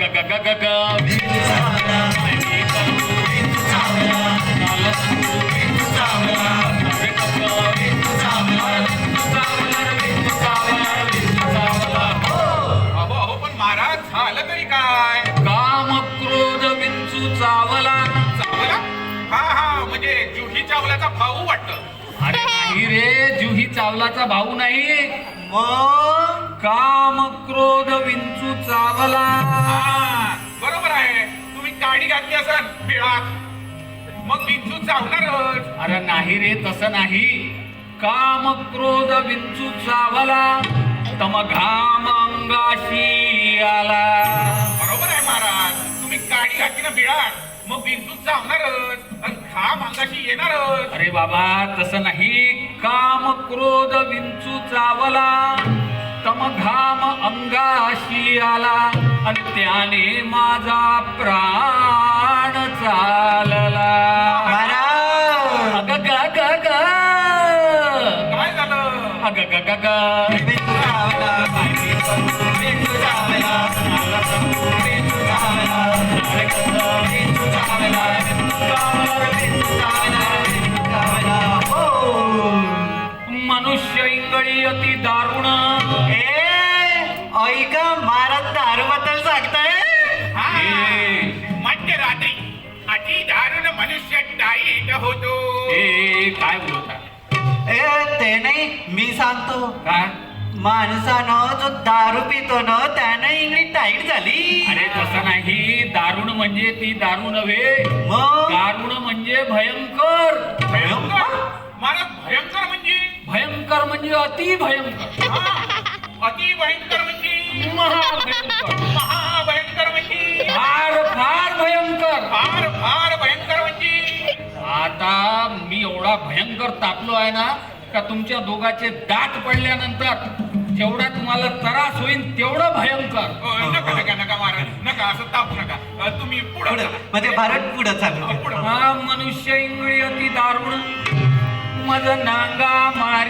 గగ గగ గగ चावलाचा भाऊ नाही मग काम क्रोध विंचू चावला. हा, बरोबर आहे. तुम्ही काडी घातली असाल बिळात मग बिंजू चावणारच. अरे नाही रे तसं नाही. काम क्रोध विंचू चावला तम घाम अंगाशी आला. बरोबर आहे महाराज. तुम्ही काडी घातली ना बिळात मग बिंजू चावणारच. आणि घाम अंगाशी येणारच अरे बाबा तसं नाही. काम क्रोध विंचू चावला. तम घाम अंगाशी आला. आणि त्याने माझा प्राण चालला. अग ग ग ग. काय झालं? अग ग ग ग. सांगतो. काय? माणसानं जो दारू पितो ना त्यानं इंगळी टाईट झाली. अरे तसं नाही. दारुण म्हणजे ती दारू नव्हे. मग? दारुण म्हणजे भयंकर. भयंकर? महाराज भयंकर म्हणजे? भयंकर म्हणजे अति भयंकर. हा, अति भयंकर म्हणजे? महाभयंकर. महाभयंकर म्हणजे? फार फार भयंकर. फार फार भयंकर म्हणजे? आता मी एवढा भयंकर तापलो आहे ना का तुमच्या दोघाचे दात पडल्यानंतर जेवढा तुम्हाला त्रास होईल तेवढं भयंकर. अ, नका नका नका महाराज. नका असं तापू नका. अ, तुम्ही पुढे पुढं. म्हणजे भारत पुढं चालू पुढं. हा मनुष्य इंगळी अति दारुण. मज नांगा मारिला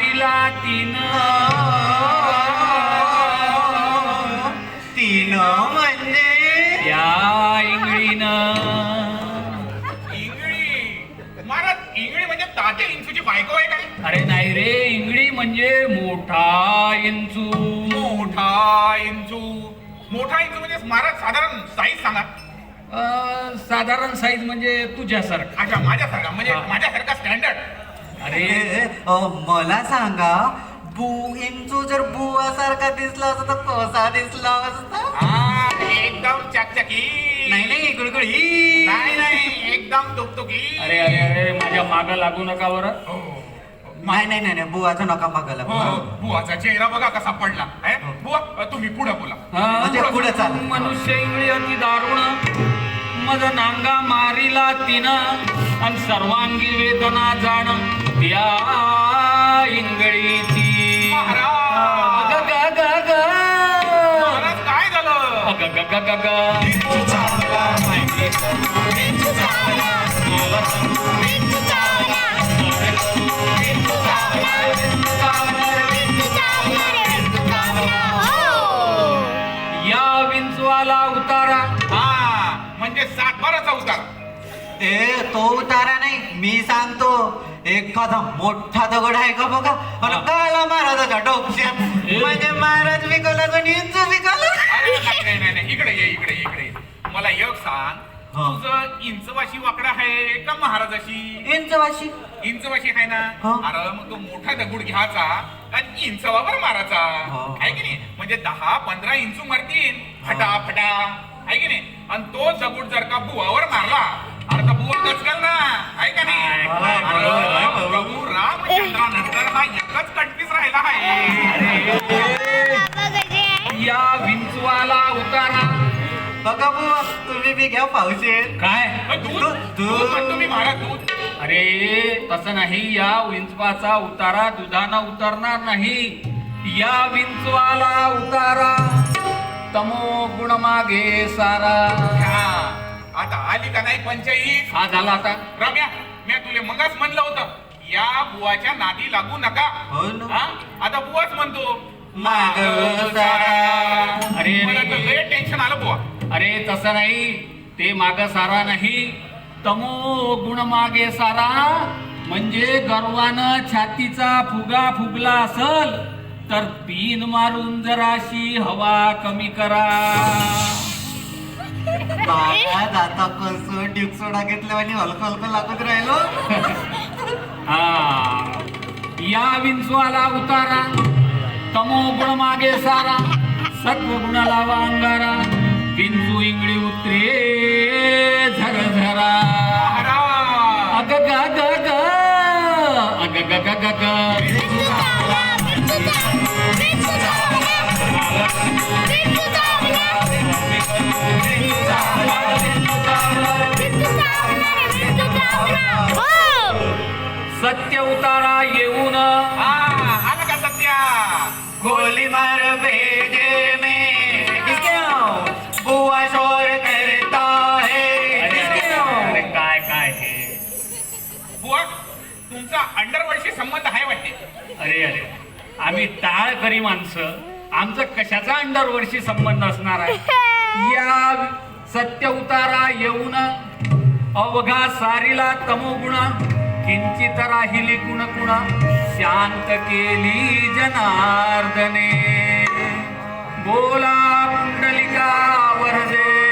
नाही रे इंगळी म्हणजे मोठा इंचू. मोठा इंचू. मोठा इंचू म्हणजे महाराज साधारण साईज सांगा. अं, साधारण साईज म्हणजे तुझ्यासारखा. अच्छा माझ्यासारखा म्हणजे हा. माझ्यासारखा स्टँडर्ड अरे ए, अ, मला सांगा बू इंचू जर बुवा सारखा दिसला असता तर कसा दिसला असता? हा एकदम चकचकी. नाही नाही गुळगुळी नाही नाही एकदम तुकतुकी. अरे अरे अरे माझ्या माग लागू नका बरं. हो. नाही नाही नाही नाही, बुवाचा नका मागायला हो बुवाचा चेहरा बघा कसा पडला. आहे? बुवा तुम्ही पुढे बोला. हा? म्हणजे पुढे चाल. मनुष्य इंगळी अति दारुण मज नांगा मारिला तिनं आणि सर्वांगी वेदना जाण त्या इंगळीची. महाराज! अग ग ग ग. महाराज काय झालं? अग ग ग ग ग. या म्हणजे सातबाराचा उतार. ए तो उतारा नाही. मी सांगतो एखादा मोठा दगड आहे का बघा? आणि. काला महाराजाच्या डोक्यात ए. म्हणजे महाराज विकला तर इंचू विकला. अरे नाही नाही नाही नाही. इकडे ये इकडे ये, इकडे ये. मला एक सांग. हा. तुझं इंचवाशी वाकडा आहे का महाराजाशी? इंचवाशी. इंचवाशी आहे ना? हा. अरे मग तो मोठा दगड घ्यायचा आणि इंचवावर मारायचा. हा. आहे की नाही? म्हणजे दहा पंधरा इंचू मारतील. फटा फटा आहे की नाही? आणि तो दगड जर का बुवावर मारला अरे तर बुवा गचकल ना आहे का नाही? अरे प्रभू रामचंद्रानंतर हा एकच कंटीच राहिला आहे. या विंचवाला उतारा. बघा बुवा तुम्ही बी घ्या पावशे काय? अ, दूध? दूध, दूध म्हणतो मी महाराज दूध. अरे तसं नाही या विंचवाचा उतारा दुधानं उतरणार नाही. या विंचवाला उतारा. तमो गुण मागे सारा. हा. आता आली का नाही पंचायत हा झाला आता. रम्या मी तुले मगाच म्हणलं होतं या बुवाच्या नादी लागू नका. हो ना. हा? आता बुवाच म्हणतो माग सारा. अरे मला तर लय टेन्शन आलं बुवा. अरे तसं नाही. ते माग सारा नाही. तमो गुण मागे सारा. म्हणजे गर्वानं छातीचा फुगा फुगला असल. तर तीन मारून जराशी हवा कमी करा. महाराज आता कसं ड्युक सोडा घेतल्यावानी हलकं हलकं लागत राहिलो. हा. या विंचवाला उतारा. तमो गुण मागे सारा. सत्व गुण लावा अंगारा विंचू इंगळी उतरे झर झरा महाराज अग ग ग ग. अग ग ग ग ग. अरे अरे. आम्ही टाळ करी माणसं. आमचं कशाचा अंडरवर्षी संबंध असणार आहे? या सत्य उतारा येऊन अवघा सारीला तमोगुणा किंचित राहिली कुण कुणा. शांत केली जनार्दने. बोला पुंडलिका वरदे.